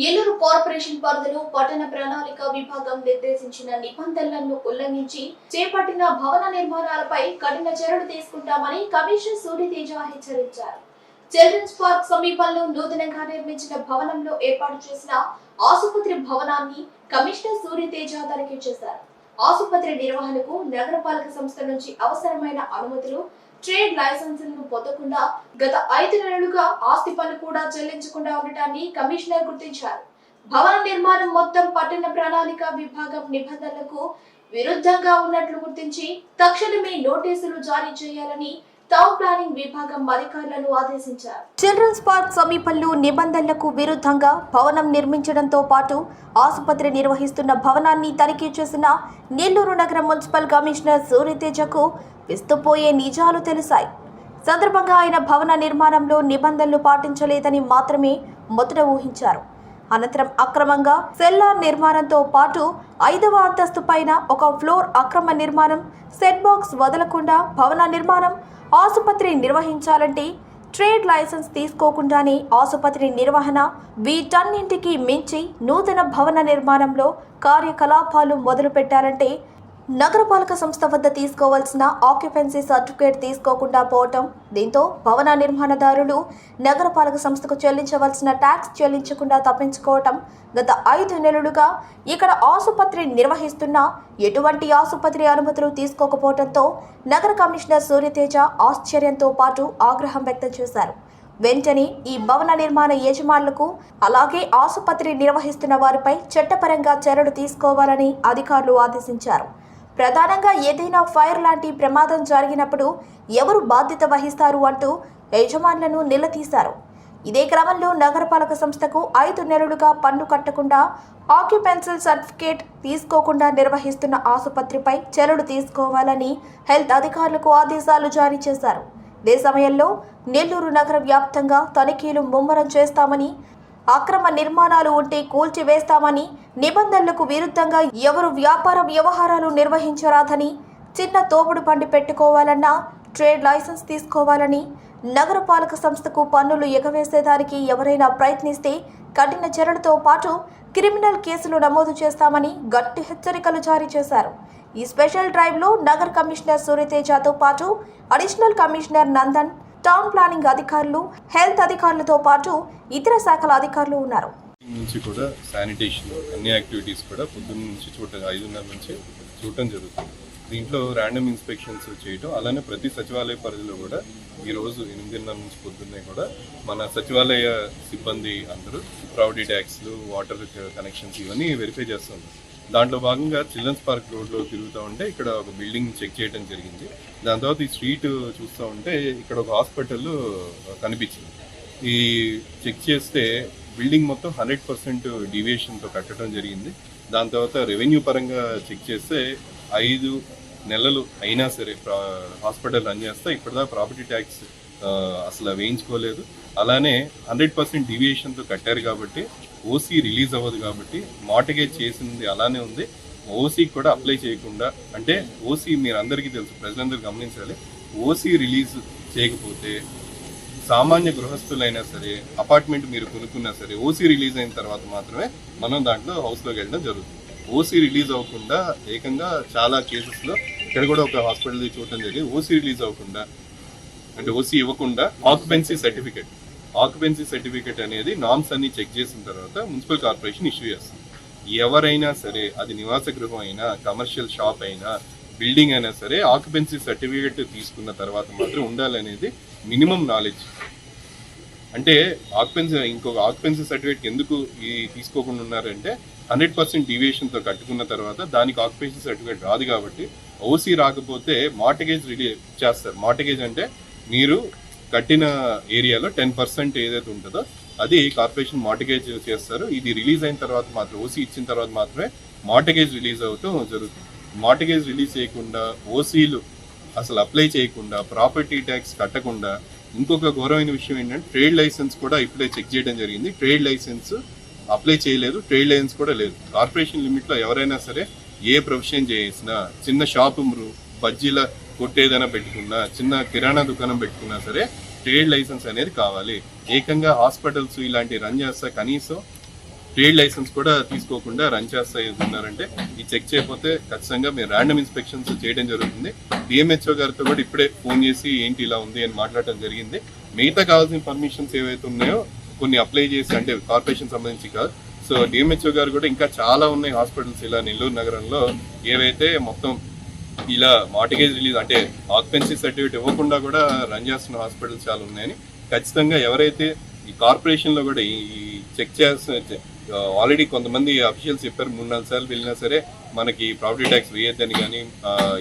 Nellore corporation పరిధిలో పట్టణ ప్రణాళిక విభాగం నిర్దేశించిన నిబంధనలను ఉల్లంఘించి చేపట్టిన భవన నిర్మాణాలపై కఠిన చర్యలు తీసుకుంటామని కమిషనర్ సూర్యతేజ హెచ్చరించారు. చిల్డ్రన్స్ పార్క్ సమీపంలో నూతనంగా నిర్మించిన భవనంలో ఏర్పాటు చేసిన ఆసుపత్రి భవనాన్ని కమిషనర్ సూర్యతేజ తనిఖీ చేశారు. ఆసుపత్రి నిర్వహణకు నగరపాలక సంస్థ నుంచి అవసరమైన అనుమతులు ట్రేడ్ లైసెన్సులను పొందకుండా గత ఐదు నెలలుగా ఆస్తి పన్ను కూడా చెల్లించకుండా ఉండటాన్ని కమిషనర్ గుర్తించారు. భవన నిర్మాణం మొత్తం పట్టణ ప్రణాళిక విభాగం నిబంధనలకు విరుద్ధంగా ఉన్నట్లు గుర్తించి తక్షణమే నోటీసులు జారీ చేయాలని టౌన్ ప్లానింగ్ విభాగం అధికారులను ఆదేశించారు. చిల్డ్రన్స్ పార్క్ సమీపంలో నిబంధనలకు విరుద్ధంగా భవనం నిర్మించడంతో పాటు ఆసుపత్రి నిర్వహిస్తున్న భవనాన్ని తనిఖీ చేసిన నెల్లూరు నగర మున్సిపల్ కమిషనర్ సూర్యతేజకు విస్తుపోయే నిజాలు తెలిసాయి సందర్భంగా ఆయన భవన నిర్మాణంలో నిబంధనలు పాటించలేదని మాత్రమే మొదట ఊహించారు. అనంతరం అక్రమంగా సెల్లార్ నిర్మాణంతో పాటు ఐదవ అంతస్తు పైన ఒక ఫ్లోర్ అక్రమ నిర్మాణం సెట్ బాక్స్ వదలకుండా భవన నిర్మాణం ఆసుపత్రి నిర్వహించాలంటే ట్రేడ్ లైసెన్స్ తీసుకోకుండానే ఆసుపత్రి నిర్వహణ వీటన్నింటికి మించి నూతన భవన నిర్మాణంలో కార్యకలాపాలు మొదలుపెట్టాలంటే నగరపాలక సంస్థ వద్ద తీసుకోవాల్సిన ఆక్యుపెన్సీ సర్టిఫికేట్ తీసుకోకుండా పోవటం దీంతో భవన నిర్మాణదారులు నగరపాలక సంస్థకు చెల్లించవలసిన ట్యాక్స్ చెల్లించకుండా తప్పించుకోవటం గత ఐదు నెలలుగా ఇక్కడ ఆసుపత్రి నిర్వహిస్తున్న ఎటువంటి ఆసుపత్రి అనుమతులు తీసుకోకపోవడంతో నగర కమిషనర్ సూర్యతేజ ఆశ్చర్యంతో పాటు ఆగ్రహం వ్యక్తం చేశారు. వెంటనే ఈ భవన నిర్మాణ యజమానులకు అలాగే ఆసుపత్రి నిర్వహిస్తున్న వారిపై చట్టపరంగా చర్యలు తీసుకోవాలని అధికారులు ఆదేశించారు. ప్రధానంగా ఏదైనా ఫైర్ లాంటి ప్రమాదం జరిగినప్పుడు ఎవరు బాధ్యత వహిస్తారు అంటూ యజమానులను నిలదీశారు. ఇదే క్రమంలో నగరపాలక సంస్థకు ఐదు నెలలుగా పన్ను కట్టకుండా ఆక్యుపెన్సల్ సర్టిఫికేట్ తీసుకోకుండా నిర్వహిస్తున్న ఆసుపత్రిపై చర్యలు తీసుకోవాలని హెల్త్ అధికారులకు ఆదేశాలు జారీ చేశారు. ఇదే సమయంలో నెల్లూరు నగర వ్యాప్తంగా తనిఖీలు ముమ్మరం చేస్తామని అక్రమ నిర్మాణాలు ఉంటే కూల్చివేస్తామని నిబంధనలకు విరుద్ధంగా ఎవరు వ్యాపార వ్యవహారాలు నిర్వహించరాదని చిన్న తోపుడు బండి పెట్టుకోవాలన్నా ట్రేడ్ లైసెన్స్ తీసుకోవాలని నగరపాలక సంస్థకు పన్నులు ఎగవేసేదానికి ఎవరైనా ప్రయత్నిస్తే కఠిన చర్యలతో పాటు క్రిమినల్ కేసులు నమోదు చేస్తామని గట్టి హెచ్చరికలు జారీ చేశారు. ఈ స్పెషల్ డ్రైవ్లో నగర కమిషనర్ సూర్యతేజతో పాటు additional commissioner Nandan town planning అధికారులు హెల్త్ అధికారులతో పాటు ఇతర శాఖల అధికారులు ఉన్నారు. నుంచి కూడా శానిటేషన్ అన్ని యాక్టివిటీస్ కూడా పొద్దున్న నుంచి చూడటం ఐదున్నర నుంచి చూడటం జరుగుతుంది. దీంట్లో ర్యాండమ్ ఇన్స్పెక్షన్స్ చేయటం అలానే ప్రతి సచివాలయ పరిధిలో కూడా ఈరోజు ఎనిమిదిన్నర నుంచి పొద్దున్నే కూడా మన సచివాలయ సిబ్బంది అందరూ ప్రాపర్టీ ట్యాక్స్లు వాటర్ కనెక్షన్స్ ఇవన్నీ వెరిఫై చేస్తున్నారు. దాంట్లో భాగంగా చిల్డ్రన్స్ పార్క్ రోడ్లో తిరుగుతూ ఉంటే ఇక్కడ ఒక బిల్డింగ్ చెక్ చేయడం జరిగింది. దాని తర్వాత ఈ స్ట్రీట్ చూస్తూ ఉంటే ఇక్కడ ఒక హాస్పిటల్ కనిపించింది. ఈ చెక్ చేస్తే బిల్డింగ్ మొత్తం హండ్రెడ్ పర్సెంట్ డీవియేషన్తో కట్టడం జరిగింది. దాని తర్వాత రెవెన్యూ పరంగా చెక్ చేస్తే ఐదు నెలలు అయినా సరే హాస్పిటల్ రన్ చేస్తే ఇప్పటిదాకా ప్రాపర్టీ ట్యాక్స్ అసలు వేయించుకోలేదు. అలానే హండ్రెడ్ పర్సెంట్ డివియేషన్తో కట్టారు కాబట్టి ఓసీ రిలీజ్ అవ్వదు కాబట్టి మార్టగేజ్ చేసింది అలానే ఉంది. ఓసీ కూడా అప్లై చేయకుండా అంటే ఓసీ మీరు అందరికీ తెలుసు ప్రజలందరూ గమనించాలి ఓసీ రిలీజ్ చేయకపోతే సామాన్య గృహస్థులైనా సరే అపార్ట్మెంట్ మీరు కొనుక్కున్నా సరే ఓసీ రిలీజ్ అయిన తర్వాత మాత్రమే మనం దాంట్లో హౌస్లోకి వెళ్ళడం జరుగుతుంది. ఓసీ రిలీజ్ అవ్వకుండా ఏకంగా చాలా కేసెస్లో ఇక్కడ కూడా ఒక హాస్పిటల్ చూడటం జరిగింది ఓసీ రిలీజ్ అవ్వకుండా అంటే ఓసీ ఇవ్వకుండా ఆక్యుపెన్సీ సర్టిఫికేట్ ఆక్యుపెన్సీ సర్టిఫికేట్ అనేది నామ్స్ అన్ని చెక్ చేసిన తర్వాత మున్సిపల్ కార్పొరేషన్ ఇష్యూ చేస్తుంది. ఎవరైనా సరే అది నివాస గృహం అయినా కమర్షియల్ షాప్ అయినా బిల్డింగ్ అయినా సరే ఆక్యుపెన్సీ సర్టిఫికేట్ తీసుకున్న తర్వాత మాత్రం ఉండాలనేది మినిమం నాలెడ్జ్ అంటే ఆక్యుపెన్సీ ఇంకొక ఆక్యుపెన్సీ సర్టిఫికేట్ ఎందుకు ఈ తీసుకోకుండా ఉన్నారంటే హండ్రెడ్ పర్సెంట్ డివియేషన్తో కట్టుకున్న తర్వాత దానికి ఆక్యుపెన్సీ సర్టిఫికేట్ రాదు కాబట్టి ఓసీ రాకపోతే మార్టగేజ్ రిలీ చేస్తారు. మార్టగేజ్ అంటే మీరు కట్టిన ఏరియాలో టెన్ పర్సెంట్ ఏదైతే ఉంటుందో అది కార్పొరేషన్ మార్టిగేజ్ చేస్తారు. ఇది రిలీజ్ అయిన తర్వాత మాత్రం ఓసీ ఇచ్చిన తర్వాత మాత్రమే మార్టిగేజ్ రిలీజ్ అవుతూ జరుగుతుంది. మార్టిగేజ్ రిలీజ్ చేయకుండా ఓసీలు అసలు అప్లై చేయకుండా ప్రాపర్టీ ట్యాక్స్ కట్టకుండా ఇంకొక గౌరవమైన విషయం ఏంటంటే ట్రేడ్ లైసెన్స్ కూడా ఇప్పుడే చెక్ చేయడం జరిగింది. ట్రేడ్ లైసెన్స్ అప్లై చేయలేదు ట్రేడ్ లైసెన్స్ కూడా లేదు. కార్పొరేషన్ లిమిట్లో ఎవరైనా సరే ఏ ప్రొఫెషన్ చేసినా చిన్న షాపు బజ్జీల కొట్టేదైనా పెట్టుకున్నా చిన్న కిరాణా దుకాణం పెట్టుకున్నా సరే ట్రేడ్ లైసెన్స్ అనేది కావాలి. ఏకంగా హాస్పిటల్స్ ఇలాంటి రన్ చేస్తా కనీసం ట్రేడ్ లైసెన్స్ కూడా తీసుకోకుండా రన్ చేస్తా ఉన్నారంటే ఈ చెక్ చేయకపోతే ఖచ్చితంగా మీరు ర్యాండమ్ ఇన్స్పెక్షన్స్ చేయడం జరుగుతుంది. డిఎంహెచ్ఓ గారితో కూడా ఇప్పుడే ఫోన్ చేసి ఏంటి ఇలా ఉంది అని మాట్లాడటం జరిగింది. మిగతా కావాల్సిన పర్మిషన్స్ ఏవైతే ఉన్నాయో కొన్ని అప్లై చేసి అంటే కార్పొరేషన్ సంబంధించి కాదు. సో డిఎంహెచ్ఓ గారు కూడా ఇంకా చాలా ఉన్నాయి హాస్పిటల్స్ ఇలా నెల్లూరు నగరంలో. ఏవైతే మొత్తం ఇలా మార్టిగేజ్ రిలీజ్ అంటే ఆక్యుపెన్సీ సర్టిఫికేట్ ఇవ్వకుండా కూడా రన్ చేస్తున్న హాస్పిటల్స్ చాలా ఉన్నాయని ఖచ్చితంగా ఎవరైతే ఈ కార్పొరేషన్లో కూడా ఈ చెక్ చేస్తున్న ఆల్రెడీ కొంతమంది అఫీషియల్స్ చెప్పారు మూడు నాలుగు సార్లు వెళ్ళినా సరే మనకి ప్రాపర్టీ ట్యాక్స్ వేయద్దని కానీ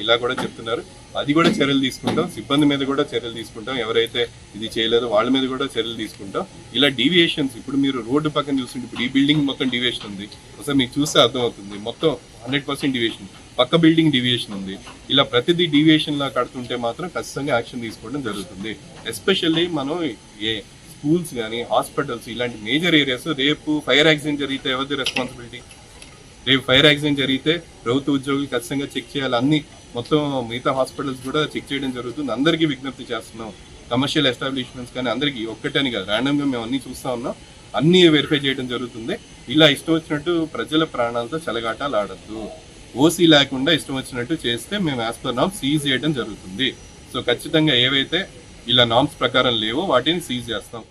ఇలా కూడా చెప్తున్నారు. అది కూడా చర్యలు తీసుకుంటాం సిబ్బంది మీద కూడా చర్యలు తీసుకుంటాం ఎవరైతే ఇది చేయలేదో వాళ్ళ మీద కూడా చర్యలు తీసుకుంటాం. ఇలా డీవియేషన్స్ ఇప్పుడు మీరు రోడ్డు పక్కన చూస్తుంటే ఇప్పుడు ఈ బిల్డింగ్ మొత్తం డీవియేషన్ ఉంది. ఒకసారి మీకు చూస్తే అర్థమవుతుంది. మొత్తం హండ్రెడ్ పర్సెంట్ డివియేషన్. పక్క బిల్డింగ్ డివియేషన్ ఉంది. ఇలా ప్రతిదీ డివియేషన్ లా కడుతుంటే మాత్రం ఖచ్చితంగా యాక్షన్ తీసుకోవడం జరుగుతుంది. ఎస్పెషల్లీ మనం ఏ స్కూల్స్ కానీ హాస్పిటల్స్ ఇలాంటి మేజర్ ఏరియాస్ రేపు ఫైర్ యాక్సిడెంట్ జరిగితే ఎవరిది రెస్పాన్సిబిలిటీ? రేపు ఫైర్ యాక్సిడెంట్ జరిగితే ప్రభుత్వ ఉద్యోగులు ఖచ్చితంగా చెక్ చేయాలి. అన్ని మొత్తం మిగతా హాస్పిటల్స్ కూడా చెక్ చేయడం జరుగుతుంది. అందరికీ విజ్ఞప్తి చేస్తున్నాం. కమర్షియల్ ఎస్టాబ్లిష్మెంట్స్ కానీ అందరికీ ఒక్కటని కాదు. ర్యాండమ్గా మేము అన్నీ చూస్తా ఉన్నాం. అన్నీ వెరిఫై చేయడం జరుగుతుంది. ఇలా ఇష్టం వచ్చినట్టు ప్రజల ప్రాణాలతో చెలగాటాలు ఆడద్దు. ఓసీ లేకుండా ఇష్టం వచ్చినట్టు చేస్తే మేము యాజ్ పర్ నామ్స్ సీజ్ చేయడం జరుగుతుంది. సో ఖచ్చితంగా ఏవైతే ఇలా నామ్స్ ప్రకారం లేవో వాటిని సీజ్ చేస్తాం.